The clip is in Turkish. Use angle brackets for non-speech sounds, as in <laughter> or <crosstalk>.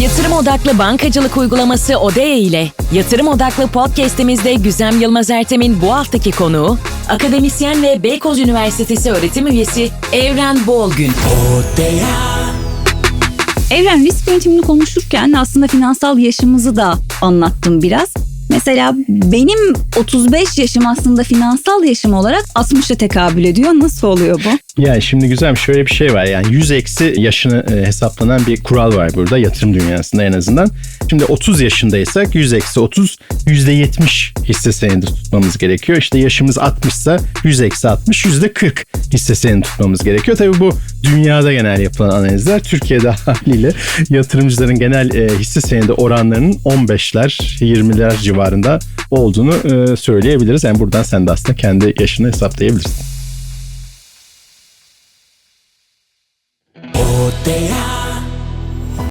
Yatırım odaklı bankacılık uygulaması Odea ile yatırım odaklı podcast'imizde Güzem Yılmaz Ertem'in bu haftaki konuğu akademisyen ve Beykoz Üniversitesi öğretim üyesi Evren Bolgün. Evren risk yönetimini konuşurken aslında finansal yaşımızı da anlattım biraz. Mesela benim 35 yaşım aslında finansal yaşım olarak 60'a tekabül ediyor. Nasıl oluyor bu? Yani şimdi güzel şöyle bir şey var yani 100 eksi yaşını e, hesaplanan bir kural var burada yatırım dünyasında en azından. Şimdi 30 yaşındaysak 100 eksi 30 %70 hisse senedi tutmamız gerekiyor. İşte yaşımız 60 ise 100 eksi 60 %40 hissesini tutmamız gerekiyor. Tabii bu dünyada genel yapılan analizler. Türkiye'de <laughs> haliyle yatırımcıların genel e, hisse senedi oranlarının 15'ler 20'ler civarında olduğunu e, söyleyebiliriz. Yani buradan sen de aslında kendi yaşını hesaplayabilirsin. Otea.